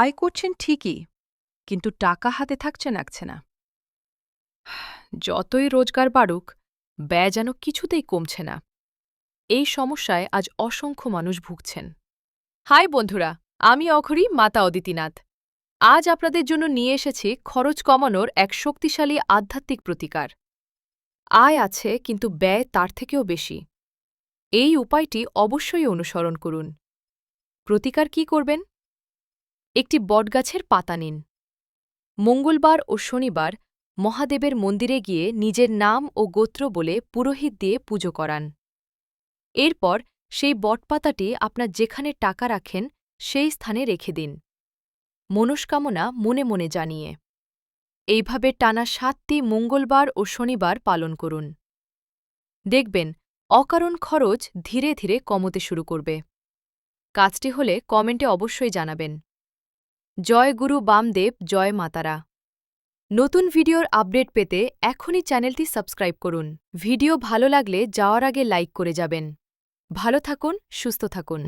আয় করছেন ঠিকই, কিন্তু টাকা হাতে থাকছে নাকছে না। যতই রোজগার বাড়ুক, ব্যয় যেন কিছুতেই কমছে না। এই সমস্যায় আজ অসংখ্য মানুষ ভুগছেন। হাই বন্ধুরা, আমি অঘরি, মাতা অদিতিনাথ। আজ আপনাদের জন্য নিয়ে এসেছি খরচ কমানোর এক শক্তিশালী আধ্যাত্মিক প্রতিকার। আয় আছে, কিন্তু ব্যয় তার থেকেও বেশি। এই উপায়টি অবশ্যই অনুসরণ করুন। প্রতিকার কি করবেন? একটি বটগাছের পাতা নিন। মঙ্গলবার ও শনিবার মহাদেবের মন্দিরে গিয়ে নিজের নাম ও গোত্র বলে পুরোহিত দিয়ে পুজো করান। এরপর সেই বটপাতাটি আপনার যেখানে টাকা রাখেন, সেই স্থানে রেখে দিন। মনস্কামনা মনে মনে জানিয়ে। এইভাবে টানা সাতটি মঙ্গলবার ও শনিবার পালন করুন। দেখবেন, অকারণ খরচ ধীরে ধীরে কমতে শুরু করবে। কাজটি হলে কমেন্টে অবশ্যই জানাবেন। জয় গুরু বামদেব, জয় মাতারা। নতুন ভিডিওর আপডেট পেতে এখনই চ্যানেলটি সাবস্ক্রাইব করুন। ভিডিও ভালো লাগলে যাওয়ার আগে লাইক করে যাবেন। ভালো থাকুন, সুস্থ থাকুন।